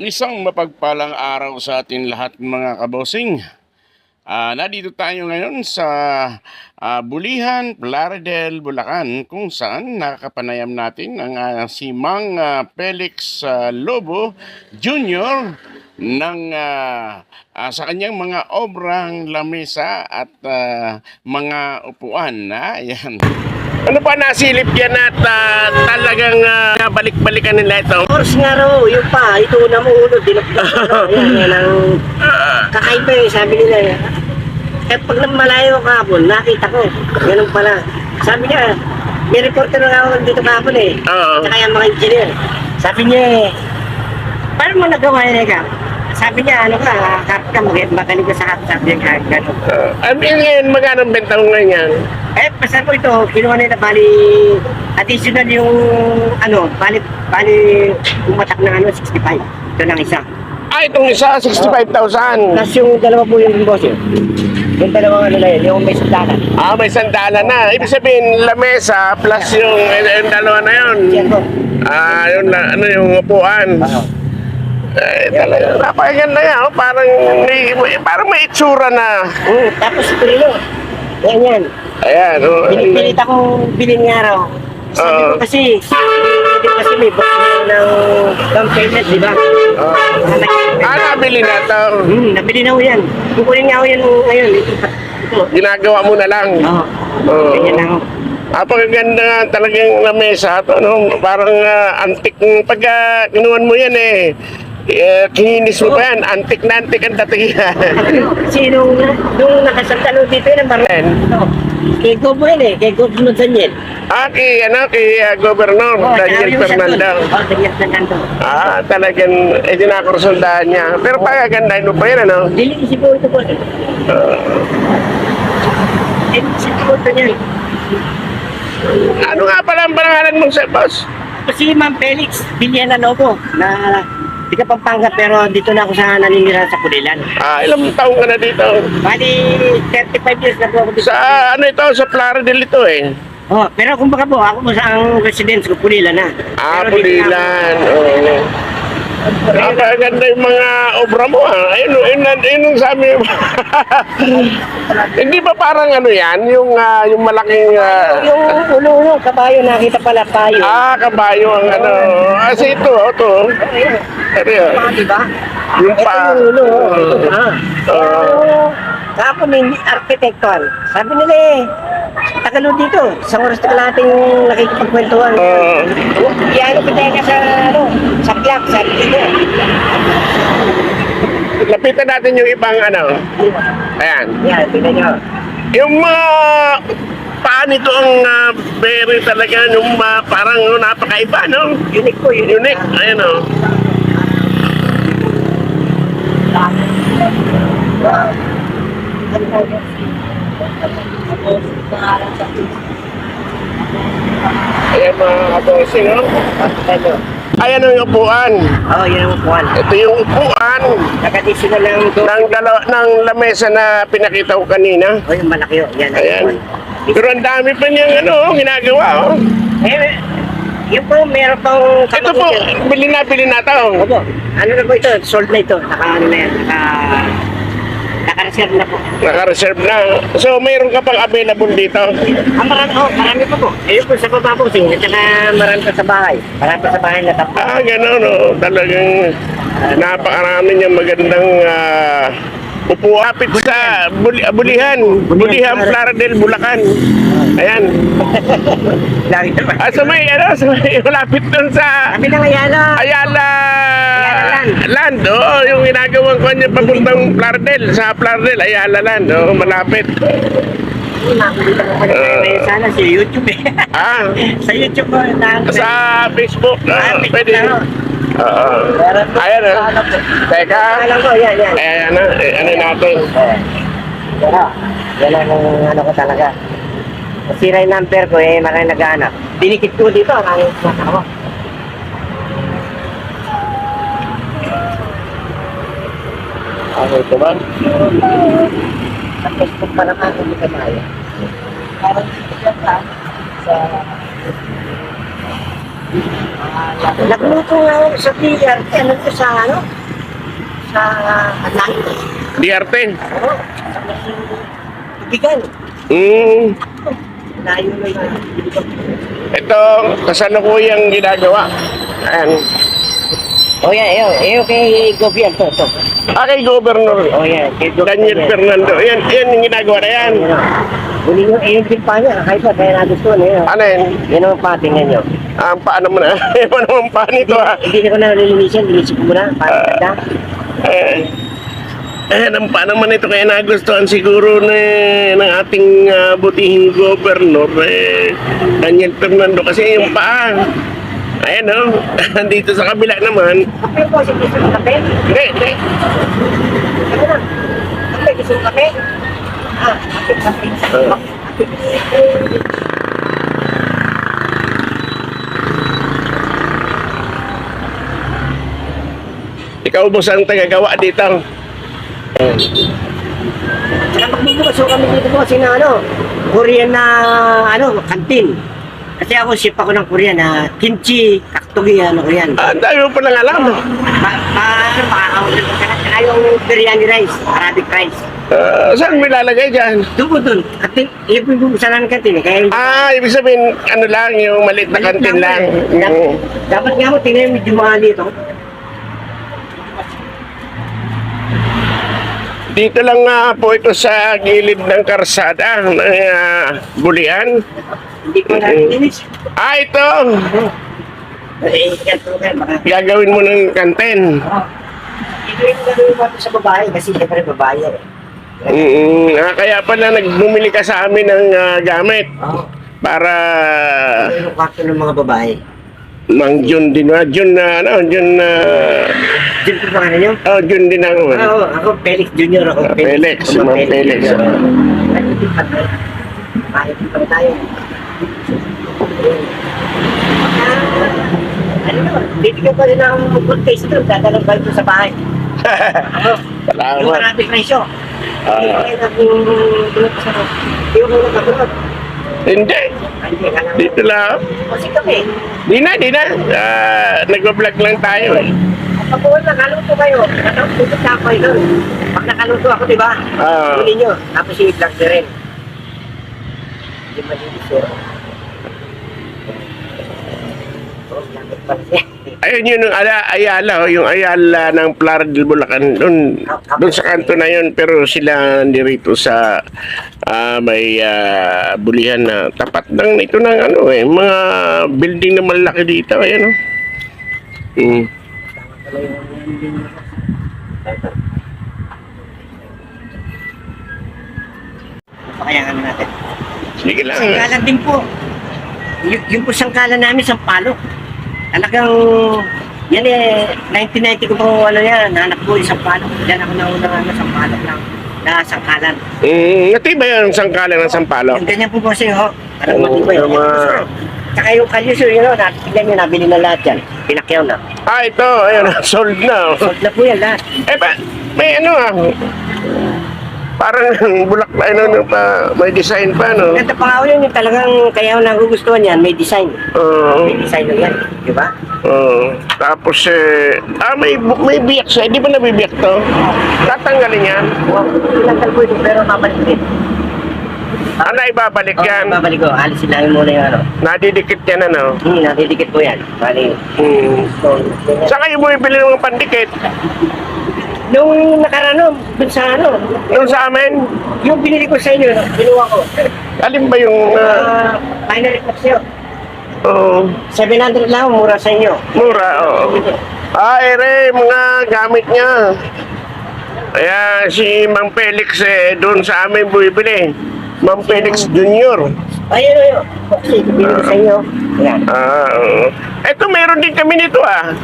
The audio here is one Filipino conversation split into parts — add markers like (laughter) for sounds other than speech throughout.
Isang mapagpalang araw sa atin lahat mga kabosing. Ah, nandito tayo ngayon sa ah, Bulihan, Plaridel, Bulacan kung saan nakakapanayam natin ang ah, si Mang ah, Felix ah, Lobo Jr. ng ah, ah, sa kanyang mga obrang lamesa at ah, mga upuan. na yan. Ano ba nasilip yan at ah, talagang ah, balik-balikan nila ito? Course nga raw, yung pa, ito na mo ulo, na. (laughs) Yan, yan ang kakaiba eh, sabi nila. Eh, pag malayo kahapon, nakita ko. Ganun pala. Sabi niya, may reporter na ako dito kahapon eh. Oo. Tsaka yung mga engineer. Sabi niya eh, paano mo nagawa yun ikaw? Sabi niya, ano ka, kapit ka, mag- magaling ka sa kapit. Sabi niya, gano'n. Uh, I mean, ngayon, magkano benta ngayon yan? Eh, basta po ito, kinuha nila bali additional yung ano, bali bali umatak ng ano 65. Ito lang isa. Ah, itong isa, 65,000. Plus yung dalawa po yung boss yun. Yung dalawang ano na yun, yung may sandalan. Ah, may sandala na. Ibig sabihin, lamesa plus yung, yung dalawa na yun. Yan po. Ah, yun na, ano yung upuan. Eh, talaga, napakaganda yan. Oh. Parang, may, may- parang may itsura na. Mm, tapos prilo. Yan yan. Ayan. Oh, Pinipilit akong bilhin nga raw. Sabi Oo. ko kasi, hindi kasi may na ng down payment, di ba? Oh. Ah, nabili na ito. Hmm, nabili na ko yan. Kukunin nga ako yan ngayon. Ito. Ito. Ginagawa mo na lang. Oo. Oo. Ganyan lang ako. Napakaganda nga talagang lamesa. Ito, ano, parang ah, antik. Pagka kinuhan mo yan eh, eh kininis mo pa yan. Antik na antik ang dating yan. (laughs) Kasi nung, nakasantalo dito yun, ang barang. Kay Gobo eh, kay Gobo Daniel. ah, kay, ano, kay ah, Governor Oh, Daniel Fernandez. Oh, Daniel Fernando. Ah, talagang eh, dinakursundahan niya. Pero pagagandahin mo pa yan, ano? Dili si po ito po. Eh, si po ito niyan. Ano nga pala ang pangalan mong sa boss? Si Ma'am Felix, Biliana Lobo, na di ka Pampanga pero dito na ako sa naninira sa Kulilan. Ah, ilang taong ka na dito? Bali, 35 years na po ako dito. Sa ano ito? Sa Plaridel ito eh. Oh, pero kumbaga po, ako po sa ang residence ko, Kulilan na. Ah, Pero Pulilan. Oo. Napakaganda yung mga obra mo ah. Ayun, ayun, ayun, ayun yung sabi mo. (laughs) Hindi ba parang ano yan? Yung, ah, yung malaking... ah, ako. Yung ulo-ulo, kabayo, nakita pala tayo. ah, kabayo ang ano. Kasi ito, ito. Ito yun. Diba? Yung Ito pa. yung ulo. oh. Ito pa. Oo. Tapos may architectural. Sabi nila eh, Tagalo dito, isang oras na kalating nakikipagkwentuhan. Oo. Yan ang ka sa, ano, sa clock, sa dito. Lapitan natin yung ibang ano. Ayan. Yan, tingnan nyo. Yung mga paa nito ang ah, very talaga yung ah, parang oh, napakaiba, no? Unique po, unique. Unique. Ayan, oh. Ayan mga kabosing, no? Ano? Ayan ang upuan. Oh, yun ang upuan. Ito yung upuan Nag-additional lang ito. ng, dalawa, ng lamesa na pinakita ko kanina. Oh, yung malaki oh. Yan ang Ayan. upuan. Pero ang dami pa niyang ano, ginagawa, oh. Eh, yun po, meron pang Ito po, bili na, bili na to. Opo. Ano na po ito? Sold na ito. Naka, ano na yan? Naka, naka-reserve na po. Naka-reserve na. So, mayroon ka pang available dito. Ah, marami, oh, marami pa po. Ayun po sa baba po, sing. At saka marami pa sa bahay. Marami pa sa bahay na tapos. Ah, gano'n, no. Talagang napakarami niyang magandang ah, upo. Kapit sa buli, Bulihan. Bulihan, Plaridel, Bulacan. Ayan. (laughs) Ah, sa may, ano, (laughs) sa may, malapit doon sa Ayala. Ayala Ayala Land. Oo, yung ginagawang ko niya papuntang Plaridel. Sa Plaridel, Ayala Land. Oo, malapit. Nakikita ko pa na Ah. sana sa YouTube eh. Ah, (laughs) sa YouTube ko na. sa Facebook. Ah, ah, pwede. na, oh. Oo. Ayan, ah. Ano po? Teka. Alam ko, yan, yan. Ayan na, eh, ano natin. Eh, Pero, yan ang ano ko talaga. Masira yung number ko eh, marami nag-aanap. Dinikit ko dito, ang ako. Ano ito ba? Sa Facebook pa naman, hindi ka tayo. Parang dito lang sa... Nagluto nga ako sa beer, ano to sa ano? Sa Atlantic. Diarte. Oo, sa tubigan. Mm. Layo na na. Ito, kasalukuyang ginagawa. Ayan. Oh yeah, yun. Yun kay Gobian to. Ah, kay Governor Oh yeah, kay Daniel Fernando. Yan, yan yung ginagawa na yan. Huli nyo, eh, yung pa niya. Kahit pa, kaya nagustuhan eh. Ano yan? Yan ang patingnan nyo. Ah, paano mo na? Ano naman (laughs) pa nito ah? Hindi ko na nililinisan, linisip ko muna. Para ganda. Eh, eh, ang paano man ito kaya nagustuhan siguro na, ng ating ah, butihing governor, eh, Daniel Fernando, kasi yung paa. Ayan o, oh, (laughs) dito sa kabila naman. Kape po, si gusto ng kape. Hindi, hindi. Ano na? Kape, gusto ng kape? Ah, kape, kape. Ah. Ikaw mo saan tagagawa dito? Saka magbubukas so kami dito kasi na ano, Korean na ano, kantin. Kasi ako ship ako ng Korean na kimchi, kaktugi, ano ko yan. Ah, dami mo palang alam. Pa, pa, ano, makakaunod ko sana. Saka yung biryani rice, Arabic rice. Ah, saan mo ilalagay dyan? Doon doon, kantin, yung pinagbubusan ng kantin eh. Kaya Ah, ibig sabihin, ano lang, yung maliit na kantin lang. Dapat, Mm. dapat nga mo, tingnan yung medyo mga dito. Dito lang nga po ito sa gilid ng karsada ng ah, bulian. Hindi ko nalinis. Ah, ito! Eh. Gagawin mo ng kantin. Oh. Ito yung gagawin ko sa babae kasi siyempre babae eh. Mm, ah, kaya pala nagbumili ka sa amin ng ah, gamit Oo. para Ito yung kwarto ng mga babae. mang Jun din na Jun na ano Jun na Diyan po pangalan nyo? oh Jun din ako Oo, ako Felix Junior ako. Ah, Felix, Ma'am Felix. Junior. Ay, hindi pa tayo. Kahit pa tayo. Ah, Ano naman, bibigyan pa rin ng good taste doon, dadalang ba ito sa bahay? (laughs) Oo. Yung salamat marami presyo. Ah. Hindi nag-bulot sa Hindi ka dito lang Kasi kami, di na di na Ah, nagbablog lang tayo eh Pag kung nakaluto kayo, nakaluto na ako ito. Pag nakaluto ako, di ba? Ah. Huli nyo. Tapos i-vlog nyo rin. Hindi malinis yun. Oh, lapit pala siya. Ayun yun yung ala, Ayala, oh, yung Ayala ng Playa del Bulacan. Doon, doon sa kanto na yun, pero sila ndirito sa ah, may ah, bulihan na tapat lang ito ng ano eh, mga building na malaki dito, ayan oh. Mm. Nyo. Pakayangan natin. Sige lang. Sangkalan din po. Y- yung po sangkalan namin sa palo. Talagang, yan eh, 1990 ko po ano yan, nanak ko isang palo. Yan ako nauna nga sa palo lang, na sangkalan. Mm, natibay ang sangkalan ng Sampalo. Yung ganyan po po siya, ho. Parang Oo, matibay. tama. Tsaka yung kalyo, sir, yun, know, tignan nyo, nabili na lahat yan. Pinakyaw na. Ah, ito, ayun, (laughs) sold na. oh. Sold na po yan lahat. Eh, ba, may ano ah, parang (laughs) bulak na ano, pa, may design pa, no? Ganda pa ho yun, yung talagang kaya ako nagugustuhan yan, may design. Oo. May design na yan, di ba? Oo. tapos eh, ah, may, bu- may biyak siya. Di ba nabibiyak to? Tatanggalin yan. Wow, tinanggal ko ito, pero mabalik din. Ano, ibabalik Oh, yan? babalik ko, alisin lang muna yung ano. Nadidikit yan, ano? Hmm, natidikit po yan. Bali, Hmm. so, ganyan. Saan kayo bumibili ng mga pandikit? Nung nakaraan, no, dun sa ano, Doon sa amin? yung binili ko sa inyo, no, binuha ko. Alin ba yung... Uh, final box yun. oh, 700 lang, mura sa inyo. mura, oo. Ah, ere, mga gamit niya. Kaya si Mang Felix eh, doon sa amin bumibili. Mang Felix Jr. Ayun, ayun. Kasi binili ko sa inyo. Yan. Ah, oo. Eto, meron din kami nito ah.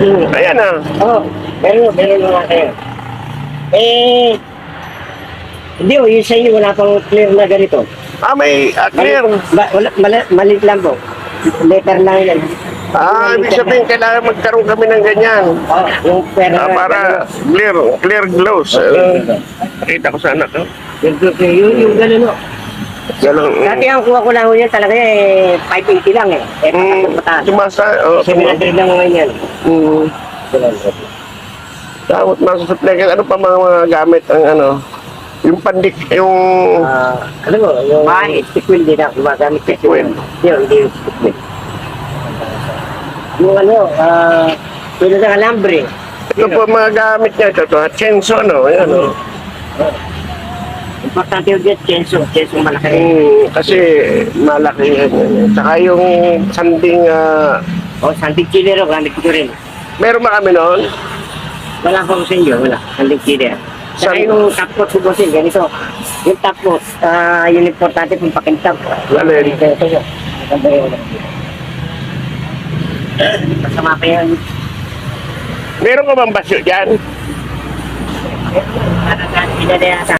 Hmm. Ayan ah. Oo, meron mo, meron mo nga kayo. Eh, hindi oh, yung sa inyo wala pang clear na ganito. Ah, may ah, clear. Ba, wala, mali, maliit lang po. Letter lang yan. Ah, ibig sabihin kailangan magkaroon kami ng ganyan. Oh, yung pera. Ah, para clear, clear glows. Okay. Uh, kita ko sa anak ko. Yung, yung, yung, yung gano'n, no? Ganun. Dati ang kuha ko lang ho yan talaga eh, 580 lang eh. Eh, Mm, mataas. tumasa, oh, 700 lang ngayon yan. Mm, 700. Dapat masusupply ka. Ano pa mga, mga gamit ang ano? Yung pandik, yung... Ah, ano mo, yung... Bahay, stikwil din ako, gumagamit sa Stikwil. Yun, hindi yung stikwil. Yung ano, ah, pwede sa alambre. Ito po mga gamit niya. Ito, ito, chenso, no? Ayan, no? Importante yung get chenso, chenso malaki. Mm, kasi malaki yan. yung sanding... ah, O, sandig chilero, gamit ko rin. meron ba kami noon? Wala ko sa inyo, wala. Sandig chilero. Saka San- yung top coat subusin, ganito. Yung top coat, ah, yun importante kung pakintab. Alin? Maganda yun. Masama pa yan. Meron ka bang basyo dyan? Ano na, pinadaya sa